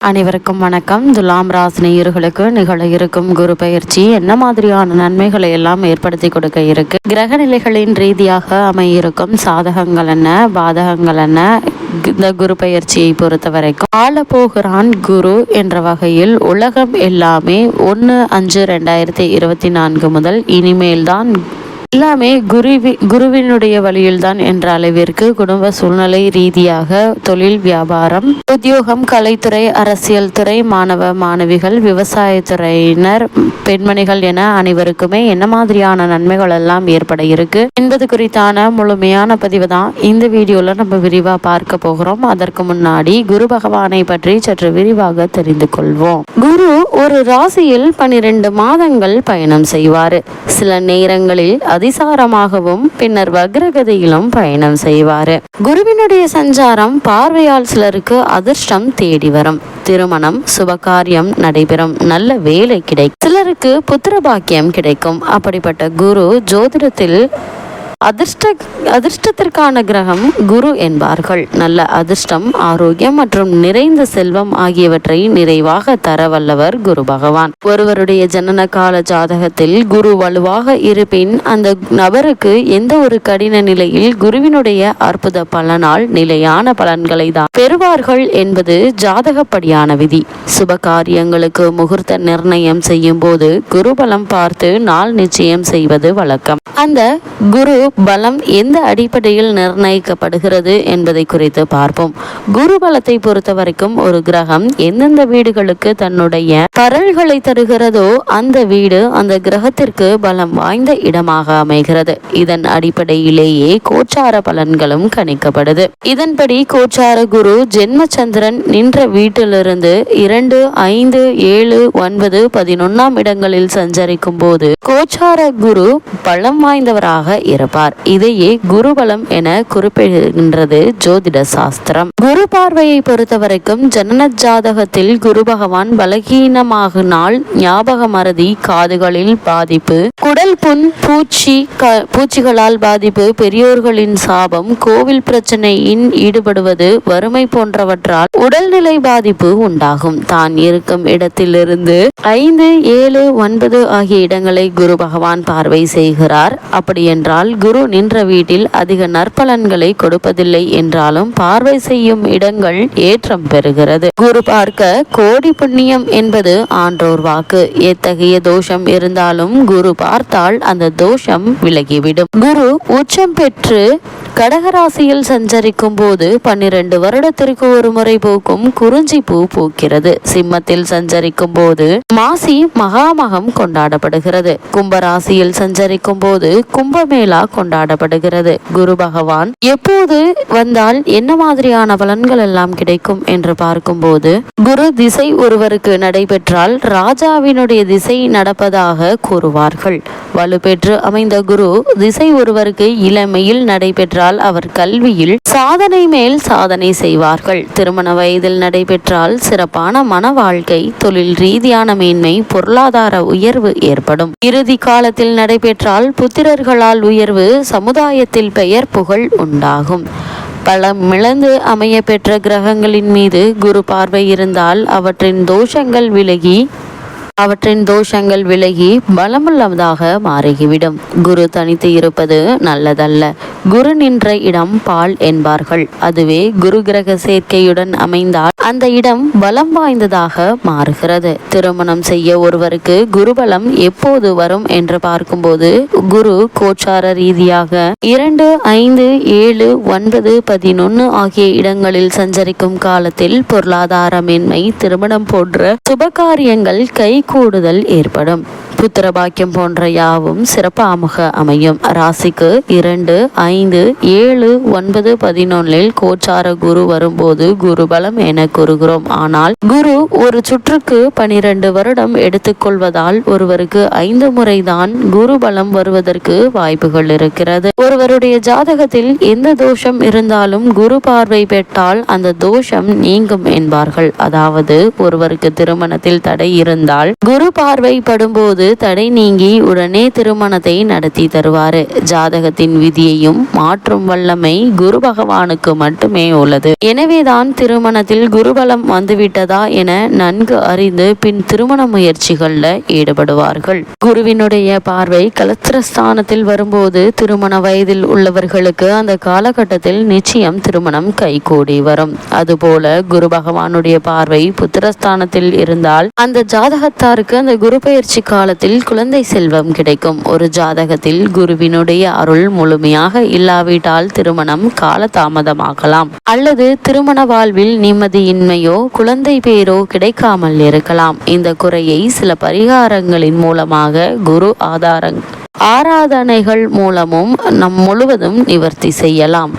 அனைவருக்கும் வணக்கம். துலாம் ராசினியர்களுக்கு நிகழ இருக்கும் குரு பயிற்சி என்ன மாதிரியான நன்மைகளை எல்லாம் ஏற்படுத்தி கொடுக்க இருக்கு? கிரக நிலைகளின் ரீதியாக அமையிருக்கும் சாதகங்கள் என்ன? பாதகங்கள் என்ன? இந்த குரு பயிற்சியை பொறுத்த வரைக்கும் ஆள போகிறான் குரு என்ற வகையில் உலகம் எல்லாமே ஒன்று அஞ்சு ரெண்டாயிரத்தி இருபத்தி நான்கு முதல் இனிமேல் தான் எல்லாமே குருவி குருவினுடைய வழியில்தான் என்ற அளவிற்கு குடும்ப சூழ்நிலை ரீதியாக தொழில் வியாபாரம் உத்தியோகம் கலைத்துறை அரசியல் துறை மாணவ மாணவிகள் விவசாயத்துறையினர் பெண்மணிகள் என அனைவருக்குமே என்ன மாதிரியான நன்மைகள் எல்லாம் ஏற்பட இருக்கு என்பது குறித்தான முழுமையான பதிவு தான். இந்த வீடியோல நம்ம விரிவா பார்க்க போகிறோம். அதற்கு முன்னாடி குரு பகவானை பற்றி சற்று விரிவாக தெரிந்து கொள்வோம். குரு ஒரு ராசியில் பனிரெண்டு மாதங்கள் பயணம் செய்வார். சில நேரங்களில் அதிசாரமாகவும் பின்னர் வக்ரகதியிலும் பயணம் செய்வார். குருவினுடைய சஞ்சாரம் பார்வையால் சிலருக்கு அதிர்ஷ்டம் தேடி வரும். திருமணம் சுபகாரியம் நடைபெறும். நல்ல வேலை கிடைக்கும். சிலருக்கு புத்திர பாக்கியம் கிடைக்கும். அப்படிப்பட்ட குரு ஜோதிடத்தில் அதிர்ஷ்ட அதிர்ஷ்டத்திற்கான கிரகம் குரு என்பார்கள். நல்ல அதிர்ஷ்டம் ஆரோக்கியம் மற்றும் நிறைந்த செல்வம் ஆகியவற்றை நிறைவாக தர வல்லவர் குரு பகவான். ஒருவருடைய ஜனன கால ஜாதகத்தில் குரு வலுவாக இருப்பின் அந்த நபருக்கு எந்த ஒரு கடின நிலையில் குருவினுடைய அற்புத பலனால் நிலையான பலன்களை தான் பெறுவார்கள் என்பது ஜாதகப்படியான விதி. சுப காரியங்களுக்கு முகூர்த்த நிர்ணயம் செய்யும் போது குரு பலம் பார்த்து நாள் நிச்சயம் செய்வது வழக்கம். அந்த குரு பலம் எந்த அடிப்படையில் நிர்ணயிக்கப்படுகிறது என்பதை குறித்து பார்ப்போம். குரு பலத்தை பொறுத்த வரைக்கும் ஒரு கிரகம் எந்தெந்த வீடுகளுக்கு தன்னுடைய பரல்களை தருகிறதோ அந்த வீடு அந்த கிரகத்திற்கு பலம் வாய்ந்த இடமாக அமைகிறது. இதன் அடிப்படையிலேயே கோச்சார பலன்களும் கணிக்கப்படுது. இதன்படி கோச்சார குரு ஜென்மச்சந்திரன் நின்ற வீட்டிலிருந்து இரண்டு ஐந்து ஏழு ஒன்பது பதினொன்னாம் இடங்களில் சஞ்சரிக்கும் போது கோச்சார குரு பலம் வாய்ந்தவராக இருப்பார். இருப்பார் இதையே குருபலம் என குறிப்பிடுகின்றது ஜோதிட சாஸ்திரம். குரு பார்வையை பொறுத்த வரைக்கும் ஜனன ஜாதகத்தில் குரு பகவான் பலகீனமாகினால் ஞாபக மறதி காதுகளில் பாதிப்பு குடல் புண் பூச்சி பூச்சிகளால் பாதிப்பு பெரியோர்களின் சாபம் கோவில் பிரச்சனையின் ஈடுபடுவது வறுமை போன்றவற்றால் உடல்நிலை பாதிப்பு உண்டாகும். தான் இருக்கும் இடத்திலிருந்து ஐந்து ஏழு ஒன்பது ஆகிய இடங்களை குரு பகவான் பார்வை செய்கிறார். அப்படியென்றால் குரு குரு நின்ற வீட்டில் அதிக நற்பலன்களை கொடுப்பதில்லை என்றாலும் பார்வை செய்யும் இடங்கள் ஏற்றம் பெறுகிறது. குரு பார்க்க கோடி புண்ணியம் என்பது ஆன்றோர் வாக்கு. எத்தகைய தோஷம் இருந்தாலும் குரு பார்த்தால் அந்த தோஷம் விலகிவிடும். குரு உச்சம் பெற்று கடகராசியில் சஞ்சரிக்கும் போது பன்னிரண்டு வருடத்திற்கு ஒரு முறை பூக்கும் குறிஞ்சி பூ பூக்கிறது. சிம்மத்தில் சஞ்சரிக்கும் போது மாசி மகாமகம் கொண்டாடப்படுகிறது. கும்பராசியில் சஞ்சரிக்கும் போது கும்பமேளா கொண்டாடப்படுகிறது. குரு பகவான் எப்போது வந்தால் என்ன மாதிரியான பலன்கள் எல்லாம் கிடைக்கும் என்று பார்க்கும்போது குரு திசை ஒருவருக்கு நடைபெற்றால் ராஜாவினுடைய திசை நடப்பதாக கூறுவார்கள். வலுப்பெற்று அமைந்த குரு திசை ஒருவருக்கு இளமையில் நடைபெற்ற என்றால் அவர் கல்வியில் சாதனை மேல் சாதனை செய்வார்கள். திருமண வயதில் நடைபெற்றால் சிறப்பான மன வாழ்க்கை தொழில் ரீதியான மேன்மை பொருளாதார உயர்வு ஏற்படும். இறுதி காலத்தில் நடைபெற்றால் புத்திரர்களால் உயர்வு சமுதாயத்தில் பெயர் புகழ் உண்டாகும். பலம் மிளந்து அமைய பெற்ற கிரகங்களின் மீது குரு பார்வை இருந்தால் அவற்றின் தோஷங்கள் விலகி அவற்றின் தோஷங்கள் விலகி பலமுள்ளதாக மாறிவிடும். குரு தனித்து இருப்பது நல்லதல்ல. குரு நின்ற இடம் பால் என்பார்கள். அதுவே குரு கிரக சேர்க்கையுடன் அமைந்தால் அந்த இடம் பலம் வாய்ந்ததாக மாறுகிறது. திருமணம் செய்ய ஒருவருக்கு குருபலம் எப்போது வரும் என்று பார்க்கும்போது குரு கோச்சார ரீதியாக இரண்டு ஐந்து ஏழு ஒன்பது பதினொன்னு ஆகிய இடங்களில் சஞ்சரிக்கும் காலத்தில் பொருளாதார மேன்மை திருமணம் போன்ற சுபகாரியங்கள் கை கூடுதல் ஏற்படும். புத்திர பாக்கியம் போன்ற யாவும் சிறப்பாக அமையும். ராசிக்கு இரண்டு ஐந்து ஏழு ஒன்பது பதினொன்னில் கோச்சார குரு வரும்போது குரு பலம் என கூறுகிறோம். ஆனால் குரு ஒரு சுற்றுக்கு பனிரெண்டு வருடம் எடுத்துக்கொள்வதால் ஒருவருக்கு ஐந்து முறைதான் குரு பலம் வருவதற்கு வாய்ப்புகள் இருக்கிறது. ஒருவருடைய ஜாதகத்தில் எந்த தோஷம் இருந்தாலும் குரு பார்வை பெற்றால் அந்த தோஷம் நீங்கும் என்பார்கள். அதாவது ஒருவருக்கு திருமணத்தில் தடை இருந்தால் குரு பார்வை படும்போது தடை நீங்கி உடனே திருமணத்தை நடத்தி தருவார் ஜாதகத்தின் விதியையும் மாற்றும் வல்லமை குரு பகவானுக்கு மட்டுமே உள்ளது. எனவேதான் திருமணத்தில் குருபலம் வந்துவிட்டதா என நன்கு அறிந்து பின் திருமண முயற்சிகளில் ஈடுபடுவார்கள். குருவினுடைய பார்வை கலத்திரஸ்தானத்தில் வரும்போது திருமண வயதில் உள்ளவர்களுக்கு அந்த காலகட்டத்தில் நிச்சயம் திருமணம் கைகூடி வரும். அதுபோல குரு பகவானுடைய பார்வை புத்திரஸ்தானத்தில் இருந்தால் அந்த ஜாதகத்தாருக்கு அந்த குரு பயிற்சி காலத்தில் குழந்தை செல்வம் கிடைக்கும். ஒரு ஜாதகத்தில் குருவினுடைய அருள் முழுமையாக இல்லாவிட்டால் திருமணம் காலதாமதமாகலாம். அல்லது திருமண வாழ்வில் நிம்மதியின்மையோ குழந்தை பேரோ கிடைக்காமல் இருக்கலாம். இந்த குறையை சில பரிகாரங்களின் மூலமாக குரு ஆதாரங் ஆராதனைகள் மூலமும் நம் முழுவதும் நிவர்த்தி செய்யலாம்.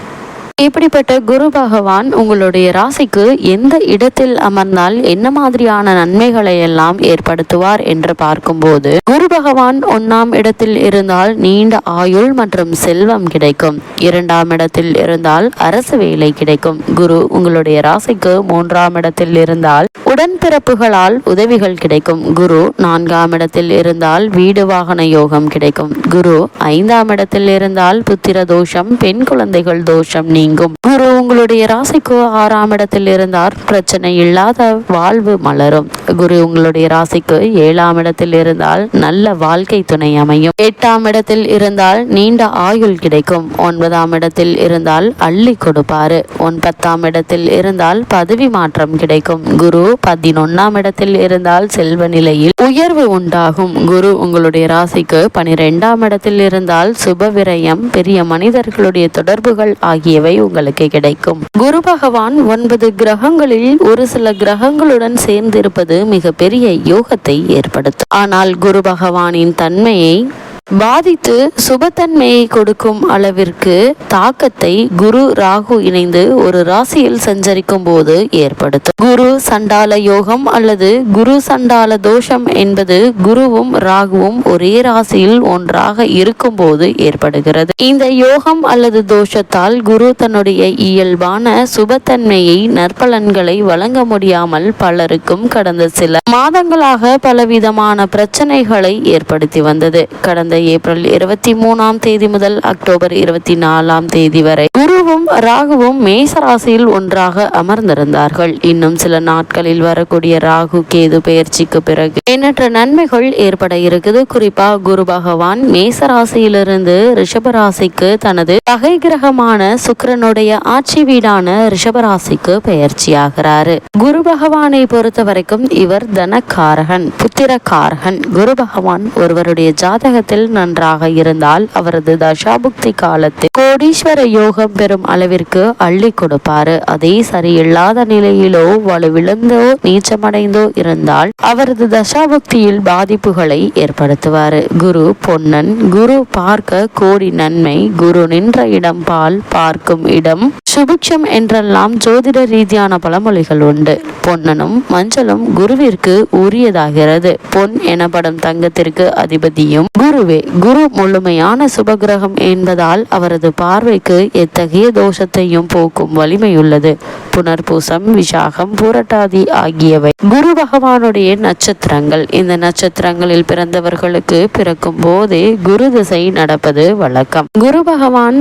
இப்படிப்பட்ட குரு பகவான் உங்களுடைய ராசிக்கு எந்த இடத்தில் அமர்ந்தால் என்ன மாதிரியான நன்மைகளை எல்லாம் ஏற்படுத்துவார் என்று பார்க்கும்போது குரு பகவான் ஒன்னாம் இடத்தில் இருந்தால் நீண்ட ஆயுள் மற்றும் செல்வம் கிடைக்கும். இரண்டாம் இடத்தில் இருந்தால் அரசு வேலை கிடைக்கும். குரு உங்களுடைய ராசிக்கு மூன்றாம் இடத்தில் இருந்தால் உடன்பிறப்புகளால் உதவிகள் கிடைக்கும். குரு நான்காம் இடத்தில் இருந்தால் வீடு வாகன யோகம் கிடைக்கும். குரு ஐந்தாம் இடத்தில் இருந்தால் புத்திர தோஷம் பெண் குழந்தைகள் தோஷம் நீங்கும் குரு உங்களுடைய ராசிக்கு ஆறாம் இடத்தில் இருந்தால் பிரச்சனை இல்லாத வாழ்வு மலரும். குரு உங்களுடைய ராசிக்கு ஏழாம் இடத்தில் இருந்தால் நல்ல வாழ்க்கை துணை அமையும். எட்டாம் இடத்தில் இருந்தால் நீண்ட ஆயுள் கிடைக்கும். ஒன்பதாம் இடத்தில் இருந்தால் அள்ளி கொடுப்பாரு. ஒன்பத்தாம் இடத்தில் இருந்தால் பதவி மாற்றம் கிடைக்கும். குரு பதினொன்னாம் இடத்தில் இருந்தால் செல்வ நிலையில் உயர்வு உண்டாகும். குரு உங்களுடைய ராசிக்கு பனிரெண்டாம் இடத்தில் இருந்தால் சுப விரயம் பெரிய மனிதர்களுடைய தொடர்புகள் ஆகியவை உங்களுக்கு கிடைக்கும். குரு பகவான் ஒன்பது கிரகங்களில் ஒரு சில கிரகங்களுடன் சேர்ந்திருப்பது மிக பெரிய யோகத்தை ஏற்படுத்தும். ஆனால் குரு பகவானின் தன்மையை பாதித்து சுபத்தன்மையை கொடுக்கும் அளவிற்கு தாக்கத்தை குரு ராகு இணைந்து ஒரு ராசியில் சஞ்சரிக்கும் போது ஏற்படுத்தும். குரு சண்டால யோகம் அல்லது குரு சண்டால தோஷம் என்பது குருவும் ராகுவும் ஒரே ராசியில் ஒன்றாக இருக்கும் போது ஏற்படுகிறது. இந்த யோகம் அல்லது தோஷத்தால் குரு தன்னுடைய இயல்பான சுபத்தன்மையை நற்பலன்களை வழங்க முடியாமல் பலருக்கும் கடந்த சில மாதங்களாக பலவிதமான பிரச்சனைகளை ஏற்படுத்தி வந்தது. கடந்த ஏப்ரல் இருபத்தி மூணாம் தேதி முதல் அக்டோபர் இருபத்தி நாலாம் தேதி வரை குருவும் ராகுவும் மேச ராசியில் ஒன்றாக அமர்ந்திருந்தார்கள். இன்னும் சில நாட்களில் வரக்கூடிய ராகு கேது பயிற்சிக்கு பிறகு எண்ணற்ற நன்மைகள் ஏற்பட இருக்குது. குறிப்பா குரு பகவான் மேச ராசியிலிருந்து ரிஷபராசிக்கு தனது பகை கிரகமான சுக்கரனுடைய ஆட்சி வீடான ரிஷபராசிக்கு பயிற்சியாகிறாரு. குரு பகவானை பொறுத்த வரைக்கும் இவர் தனக்காரகன் புத்திரக்காரகன். குரு பகவான் ஒருவருடைய ஜாதகத்தில் நன்றாக இருந்தால் அவரது தசாபுக்தி காலத்தில் கோடீஸ்வர யோகம் பெறும் அளவிற்கு அள்ளி கொடுப்பாரு. அதே சரியில்லாத நிலையிலோ வலுவிழந்தோ நீச்சமடைந்தோ இருந்தால் அவரது தசாபுக்தியில் பாதிப்புகளை ஏற்படுத்துவார். குரு பொன்னன் குரு பார்க்க கோடி நன்மை குரு நின்ற இடம் பால் பார்க்கும் இடம் சுபிக்ஷம் என்றெல்லாம் ஜோதிட ரீதியான பழமொழிகள் உண்டு. பொன்னனும் மஞ்சளும் குருவிற்கு உரியதாகிறது. பொன் எனப்படும் தங்கத்திற்கு அதிபதியும் குருவே குரு முழுமையான சுபகிரகம் என்பதால் அவரது பார்வைக்கு எத்தகைய தோஷத்தையும் போக்கும் வலிமையுள்ளது. புனர்பூசம் விசாகம் பூரட்டாதி ஆகியவை. குரு பகவானுடைய நட்சத்திரங்கள். இந்த நட்சத்திரங்களில் பிறந்தவர்களுக்கு பிறக்கும் போதே குரு திசை நடப்பது வழக்கம். குரு பகவான்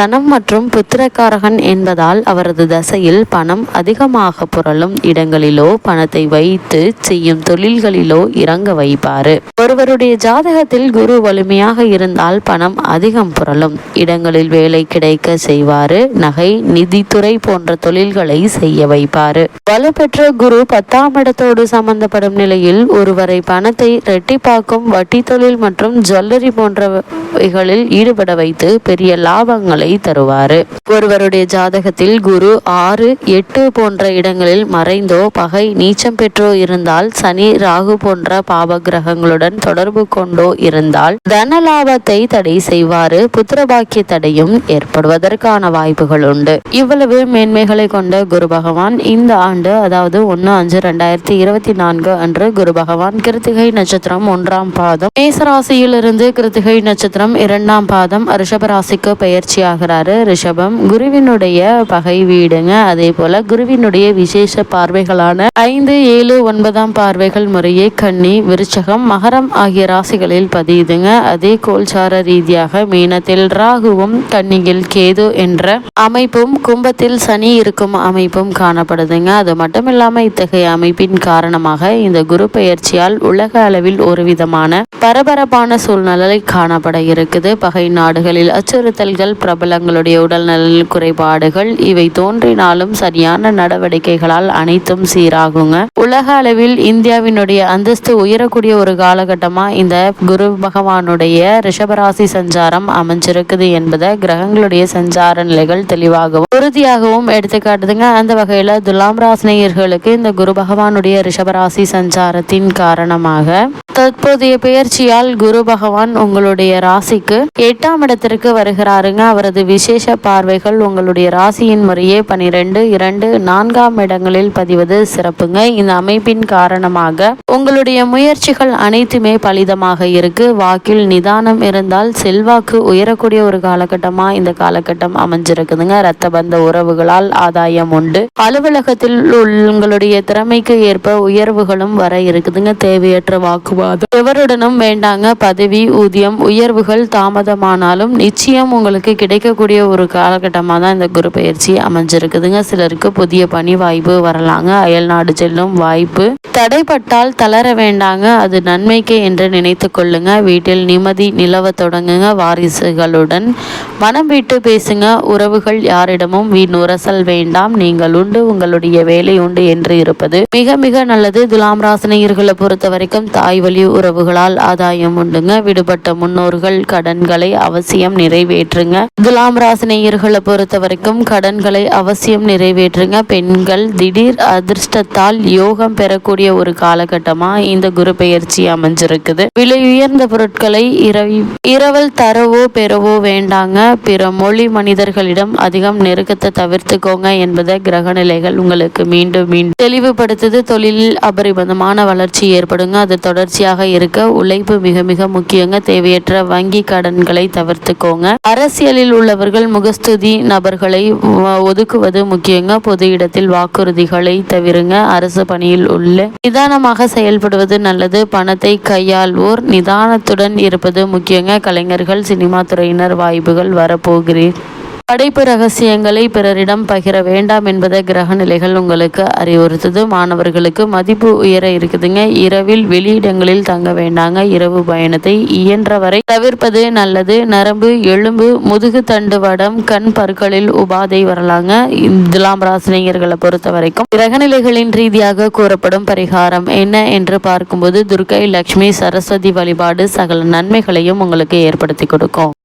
தனம் மற்றும் புத்திரக்காரகன் என்பதால் அவரது தசையில் பணம் அதிகமாக புரளும் இடங்களிலோ பணத்தை வைத்து செய்யும் தொழில்களிலோ இறங்க வைப்பாரு. ஒருவருடைய ஜாதகத்தில் குரு வலிமையாக இருந்தால் பணம் அதிகம் புரளும். இடங்களில் வேலை கிடைக்க செய்வாரு. நகை நிதித்துறை போன்ற தொழில்களை செய்ய வைப்பாரு. வலுப்பெற்ற குரு பத்தாம் இடத்தோடு சம்பந்தப்படும் நிலையில் ஒருவரை பணத்தை ரெட்டிப்பாக்கும் வட்டி தொழில் மற்றும் ஜுவல்லரி போன்றவைகளில் ஈடுபட வைத்து பெரிய லாபங்களை தருவார். ஒருவருடைய ஜாதகத்தில் குரு ஆறு எட்டு போன்ற இடங்களில் மறைந்தோ பகை நீச்சம் பெற்றோ இருந்தால் சனி ராகு போன்ற பாவ கிரகங்களுடன் தொடர்பு கொண்டோ இருந்தால் தன லாபத்தை தடை செய்வாரு. புத்திரபாக்கிய தடையும் ஏற்படுவதற்கான வாய்ப்புகள் உண்டு. இவ்வளவு மேன்மை நன்மைகளை கொண்ட குரு பகவான் இந்த ஆண்டு அதாவது ஒன்று அஞ்சு ரெண்டாயிரத்தி இருபத்தி நான்கு அன்று குரு பகவான் கிருத்திகை நட்சத்திரம் ஒன்றாம் பாதம். மேசராசியிலிருந்து கிருத்திகை நட்சத்திரம் இரண்டாம் பாதம். ரிஷபராசிக்கு பயிற்சி ஆகிறாரு ரிஷபம். குருவினுடைய பகை வீடுங்க. அதே போல குருவினுடைய விசேஷ பார்வைகளான ஐந்து ஏழு ஒன்பதாம் பார்வைகள் முறையே கன்னி விருச்சகம் மகரம் ஆகிய ராசிகளில் பதியுதுங்க. அதே கோல்சார ரீதியாக மீனத்தில் ராகுவும் கன்னியில் கேது என்ற அமைப்பும் கும்பத்தில் சனி இருக்கும் அமைப்பும் காணப்படுதுங்க. அது மட்டும் இல்லாமல் இத்தகைய அமைப்பின் காரணமாக இந்த குரு பெயர்ச்சியால் உலக அளவில் ஒரு விதமான பரபரப்பான சூழ்நிலை காணப்பட இருக்குது. பகை நாடுகளில் அச்சுறுத்தல்கள் பிரபலங்களுடைய உடல்நல குறைபாடுகள் இவை தோன்றினாலும் சரியான நடவடிக்கைகளால் அனைத்தும் சீராகுங்க. உலக அளவில் இந்தியாவினுடைய அந்தஸ்து உயரக்கூடிய ஒரு காலகட்டமா இந்த குரு பகவானுடைய ரிஷபராசி சஞ்சாரம் அமைஞ்சிருக்குது என்பதை கிரகங்களுடைய சஞ்சார நிலைகள் தெளிவாகவும் உறுதியாகவும் எடுத்துக்காட்டுதுங்க. அந்த வகையில் துலாம் ராசினியர்களுக்கு இந்த குரு பகவானுடைய ரிஷபராசி சஞ்சாரத்தின் காரணமாக தற்போதைய பெயர்ச்சியால் குரு பகவான் உங்களுடைய ராசிக்கு எட்டாம் இடத்திற்கு வருகிறாருங்க. அவரது விசேஷ பார்வைகள் உங்களுடைய ராசியின் முறையே பனிரெண்டு இரண்டு நான்காம் இடங்களில் பதிவது சிறப்புங்க. இந்த அமைப்பின் காரணமாக உங்களுடைய முயற்சிகள் அனைத்துமே பலிதமாக இருக்கு. வாக்கில் நிதானம் இருந்தால் செல்வாக்கு உயரக்கூடிய ஒரு காலகட்டமா இந்த காலகட்டம் அமைஞ்சிருக்குதுங்க. ரத்த பந்த உறவுகளால் ஆதாயம் உண்டு. அலுவலகத்தில் உங்களுடைய திறமைக்கு ஏற்ப உயர்வுகளும் வர இருக்குதுங்க. தேவையற்ற வாக்குவாதம். எவருடனும் வேண்டாங்க. பதவி ஊதியம் உயர்வுகள் தாமதமானாலும் நிச்சயம் உங்களுக்கு கிடைக்கக்கூடிய ஒரு காலகட்டமாக தான் இந்த குரு பயிற்சி அமைஞ்சிருக்குதுங்க. சிலருக்கு புதிய பணி வாய்ப்பு வரலாங்க. அயல்நாடு செல்லும் வாய்ப்பு. தடைப்பட்டால் தளர வேண்டாங்க. அது நன்மைக்கு என்று நினைத்து கொள்ளுங்க. வீட்டில் நிம்மதி நிலவ தொடங்குங்க வாரிசுகளுடன். மனம் விட்டு பேசுங்க. உறவுகள் யாரிடமும் வீண் உரசல் வேண்டாம் நீங்கள் உண்டு உங்களுடைய வேலை உண்டு என்று இருப்பது மிக மிக நல்லது. துலாம் ராசினியர்களை பொறுத்த வரைக்கும் தாய் வழி உறவுகளால் ஆதாயம் உண்டுங்க. விடுபட்ட முன்னோர்கள் கடன்களை அவசியம் நிறைவேற்றுங்க. துலாம் ராசினியர்களை பொறுத்த வரைக்கும் கடன்களை அவசியம் நிறைவேற்றுங்க. பெண்கள் திடீர் அதிர்ஷ்டத்தால் யோகம் பெறக்கூடிய ஒரு காலகட்டமா இந்த குரு பெயர்ச்சி அமைஞ்சிருக்குது. விலை உயர்ந்த பொருட்களை இரவி இரவல் தரவோ பெறவோ வேண்டாங்க. பிற மொழி மனிதர்களிடம் அதிகம் நெருக்கத்தை தவிர்த்துக்கோ தவிர்த்துக்கோங்க என்பதை கிரக நிலைகள் உங்களுக்கு மீண்டும் மீண்டும் தெளிவுபடுத்துது. தொழிலில் அபரிபதமான வளர்ச்சி ஏற்படுங்க. அது தொடர்ச்சியாக இருக்க உழைப்பு மிக மிக முக்கியங்க. தேவையற்ற வங்கி கடன்களை தவிர்த்துக்கோங்க. அரசியலில் உள்ளவர்கள் முகஸ்துதி நபர்களை ஒதுக்குவது முக்கியங்க. பொது இடத்தில் வாக்குறுதிகளை தவிருங்க. அரசு பணியில் உள்ள நிதானமாக செயல்படுவது நல்லது. பணத்தை கையாள்வோர் நிதானத்துடன் இருப்பது முக்கியங்க. கலைஞர்கள் சினிமா துறையினர் வாய்ப்புகள் வரப்போகிறேன் படைப்பு ரகசியங்களை பிறரிடம் பகிர வேண்டாம் என்பதை கிரக நிலைகள் உங்களுக்கு அறிவுறுத்துது. மாணவர்களுக்கு மதிப்பு உயர இருக்குதுங்க. இரவில் வெளியிடங்களில் தங்க வேண்டாங்க. இரவு பயணத்தை இயன்றவரை தவிர்ப்பது நல்லது. நரம்பு எலும்பு முதுகு தண்டு வடம் கண் பற்களில் உபாதை வரலாங்க. துலாம் ராசினியர்களை பொறுத்த வரைக்கும் கிரகநிலைகளின் ரீதியாக கூறப்படும் பரிகாரம் என்ன என்று பார்க்கும்போது துர்கை லக்ஷ்மி சரஸ்வதி வழிபாடு சகல நன்மைகளையும் உங்களுக்கு ஏற்படுத்தி கொடுக்கும்.